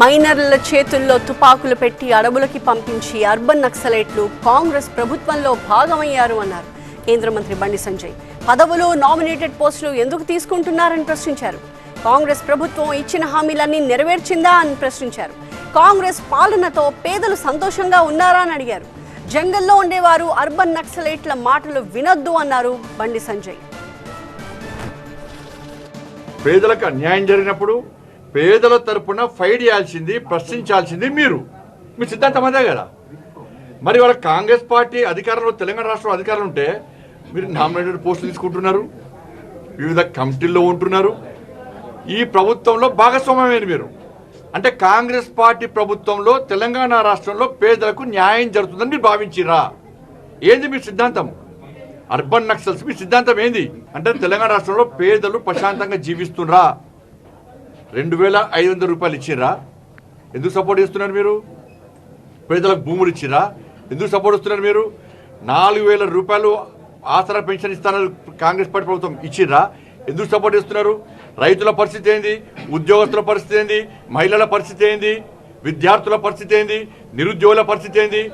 మైనర్ల చేతుల్లో తుపాకులు పెట్టి అడవులకి పంపించి అర్బన్ నక్సలైట్లు కాంగ్రెస్ ప్రభుత్వంలో భాగమయ్యారు అన్నారు. కేంద్ర మంత్రి బండి సంజయ్ పదవులు నామినేటెడ్ పోస్టులు ఎందుకు తీసుకుంటున్నారని ప్రశ్నించారు. కాంగ్రెస్ ప్రభుత్వం ఇచ్చిన హామీలన్నీ నెరవేర్చిందా అని ప్రశ్నించారు. కాంగ్రెస్ పాలనతో పేదలు సంతోషంగా ఉన్నారా అని అడిగారు. జంగల్లో ఉండేవారు అర్బన్ నక్సలైట్ల మాటలు వినొద్దు అన్నారు బండి సంజయ్. పేదలకు అన్యాయం జరిగినప్పుడు పేదల తరపున ఫైట్ చేయాల్సింది ప్రశ్నించాల్సింది మీరు. మీ సిద్ధాంతం అదే కదా. మరి వాళ్ళ కాంగ్రెస్ పార్టీ అధికారంలో తెలంగాణ రాష్ట్రంలో అధికారం ఉంటే మీరు నామినేటెడ్ పోస్టులు తీసుకుంటున్నారు వివిధ కమిటీల్లో ఉంటున్నారు. ఈ ప్రభుత్వంలో భాగస్వామ్యమైన మీరు. అంటే కాంగ్రెస్ పార్టీ ప్రభుత్వంలో తెలంగాణ రాష్ట్రంలో పేదలకు న్యాయం జరుగుతుందని మీరు భావించిరా? ఏంది మీ సిద్ధాంతం? అర్బన్ నక్సల్స్ మీ సిద్ధాంతం ఏంది? అంటే తెలంగాణ రాష్ట్రంలో పేదలు ప్రశాంతంగా జీవిస్తున్నా రెండు వేల ఐదు వందల రూపాయలు ఇచ్చిర్రా? ఎందుకు సపోర్ట్ చేస్తున్నారు మీరు? పేదలకు భూములు ఇచ్చిరా ఎందుకు సపోర్ట్ ఇస్తున్నారు మీరు? నాలుగు వేల రూపాయలు ఆసరా పెన్షన్ ఇస్తానని కాంగ్రెస్ పార్టీ ప్రభుత్వం ఇచ్చిర్రా? ఎందుకు సపోర్ట్ చేస్తున్నారు? రైతుల పరిస్థితి ఏంది? ఉద్యోగస్తుల పరిస్థితి ఏంది? మహిళల పరిస్థితి ఏంది? విద్యార్థుల పరిస్థితి ఏంది? నిరుద్యోగుల పరిస్థితి ఏంది?